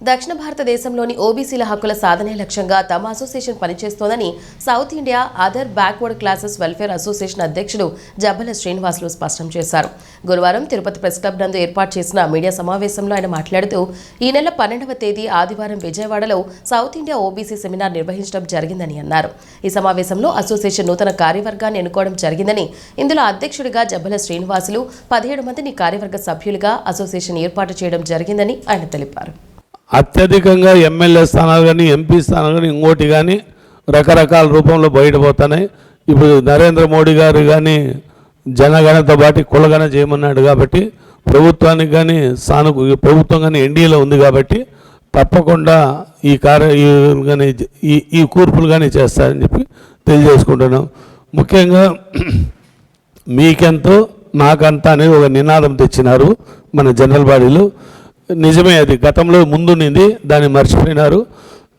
దక్షిణ భారతదేశంలోని ఓబీసీల హక్కుల సాధనే లక్ష్యంగా తమ అసోసియేషన్ పనిచేస్తోందని south India other backward classes welfare association అధ్యక్షుడు జబ్బల శ్రీనివాసులు స్పష్టం చేశారు. గురువారం తిరుపతి ప్రెస్ క్లబ్ నందు ఏర్పాటు చేసిన మీడియా సమావేశంలో ఆయన మాట్లాడుతూ ఈ నెల పన్నెండవ తేదీ ఆదివారం విజయవాడలో సౌత్ ఇండియా ఓబీసీ సెమినార్ నిర్వహించడం జరిగిందని అన్నారు. ఈ సమావేశంలో అసోసియేషన్ నూతన కార్యవర్గాన్ని ఎన్నుకోవడం జరిగిందని ఇందులో అధ్యక్షుడిగా జబ్బల శ్రీనివాసులు పదిహేడు మందిని కార్యవర్గ సభ్యులుగా అసోసియేషన్ ఏర్పాటు చేయడం జరిగిందని ఆయన తెలిపారు. అత్యధికంగా ఎమ్మెల్యే స్థానాలు కానీ ఎంపీ స్థానాలు కానీ ఇంకోటి కానీ రకరకాల రూపంలో బయటపోతున్నాయి ఇప్పుడు నరేంద్ర మోడీ గారు కానీ జనగణతో పాటు కులగణ చేయమన్నాడు కాబట్టి ప్రభుత్వానికి కానీ సాను ప్రభుత్వం కానీ ఎన్డీఏలో ఉంది కాబట్టి తప్పకుండా ఈ కార్య కానీ ఈ ఈ కూర్పులు కానీ చేస్తారని చెప్పి తెలియజేసుకుంటున్నాం. ముఖ్యంగా మీకెంతో నాకంతా అనేది ఒక నినాదం తెచ్చినారు మన జనరల్ బాడీలో. నిజమే అది. గతంలో ముందుండింది దాన్ని మర్చిపోయినారు.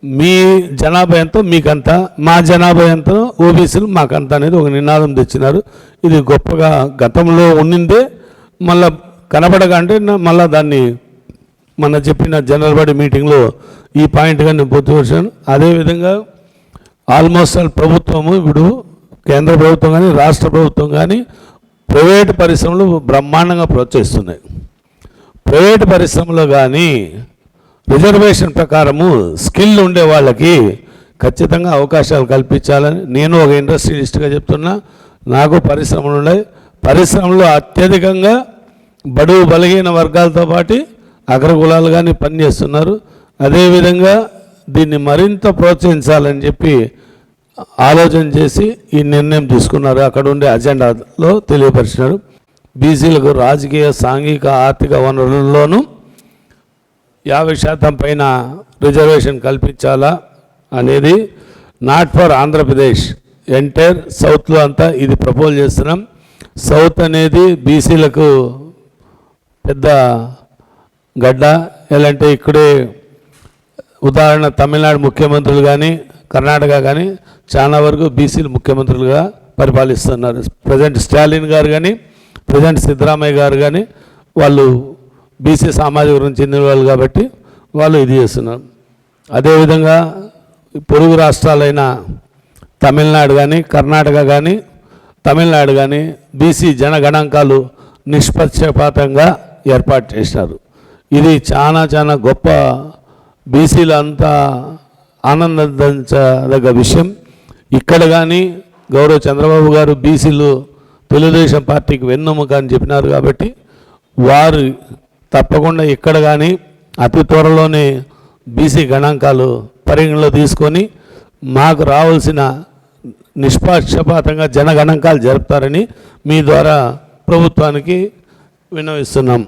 మీ జనాభా ఎంతో మీకంతా. మా జనాభా ఎంతో ఓబీసీలు మాకంత అనేది ఒక నినాదం తెచ్చినారు. ఇది గొప్పగా గతంలో ఉండిందే మళ్ళా కనపడకంటే మళ్ళీ దాన్ని మన చెప్పిన జనరల్ బాడీ మీటింగ్లో ఈ పాయింట్గా నేను పొందుపరిచాను అదేవిధంగా ఆల్మోస్ట్ ఆల్ ప్రభుత్వము ఇప్పుడు కేంద్ర ప్రభుత్వం కానీ రాష్ట్ర ప్రభుత్వం కానీ ప్రైవేటు పరిశ్రమలు బ్రహ్మాండంగా ప్రోత్సహిస్తున్నాయి. ప్రైవేట్ పరిశ్రమలో కానీ రిజర్వేషన్ ప్రకారము స్కిల్ ఉండే వాళ్ళకి ఖచ్చితంగా అవకాశాలు కల్పించాలని నేను ఒక ఇండస్ట్రియలిస్ట్గా చెప్తున్నా. నాకు పరిశ్రమలు ఉన్నాయి. పరిశ్రమలో అత్యధికంగా బడుగు బలహీన వర్గాలతో పాటు అగ్రకులాలు కానీ పనిచేస్తున్నారు. అదేవిధంగా దీన్ని మరింత ప్రోత్సహించాలని చెప్పి ఆలోచన చేసి ఈ నిర్ణయం తీసుకున్నారు. అక్కడ ఉండే అజెండాలో తెలియపరిచినారు. బీసీలకు రాజకీయ సాంఘిక ఆర్థిక వనరుల్లోనూ యాభై శాతం పైన రిజర్వేషన్ కల్పించాలా అనేది నాట్ ఫర్ ఆంధ్రప్రదేశ్ ఎంటైర్ సౌత్లో అంతా ఇది ప్రపోజ్ చేస్తున్నాం. సౌత్ అనేది బీసీలకు పెద్ద గడ్డ. ఎలాంటి ఇక్కడే ఉదాహరణ తమిళనాడు ముఖ్యమంత్రులు కానీ కర్ణాటక కానీ చాలా వరకు బీసీలు ముఖ్యమంత్రులుగా పరిపాలిస్తున్నారు. ప్రజెంట్ స్టాలిన్ గారు కానీ ప్రజెంట్ సిద్ధరామయ్య గారు కానీ వాళ్ళు బీసీ సామాజిక వర్గం చెందిన వాళ్ళు కాబట్టి వాళ్ళు ఇది చేస్తున్నారు. అదేవిధంగా పొరుగు రాష్ట్రాలైన తమిళనాడు కానీ కర్ణాటక కానీ తమిళనాడు కానీ బీసీ జనగణాంకాలు నిష్పక్షపాతంగా ఏర్పాటు చేసినారు ఇది చాలా చాలా గొప్ప బీసీలు అంతా ఆనందించదగ్గ విషయం. ఇక్కడ కానీ గౌరవ చంద్రబాబు గారు బీసీలు తెలుగుదేశం పార్టీకి వెన్నెముక అని చెప్పినారు కాబట్టి వారు తప్పకుండా ఇక్కడ కానీ అతి త్వరలోనే బీసీ గణాంకాలు పరిగణలో తీసుకొని మాకు రావాల్సిన నిష్పక్షపాతంగా జనగణాంకాలు జరుపుతారని మీ ద్వారా ప్రభుత్వానికి విన్నవిస్తున్నాం.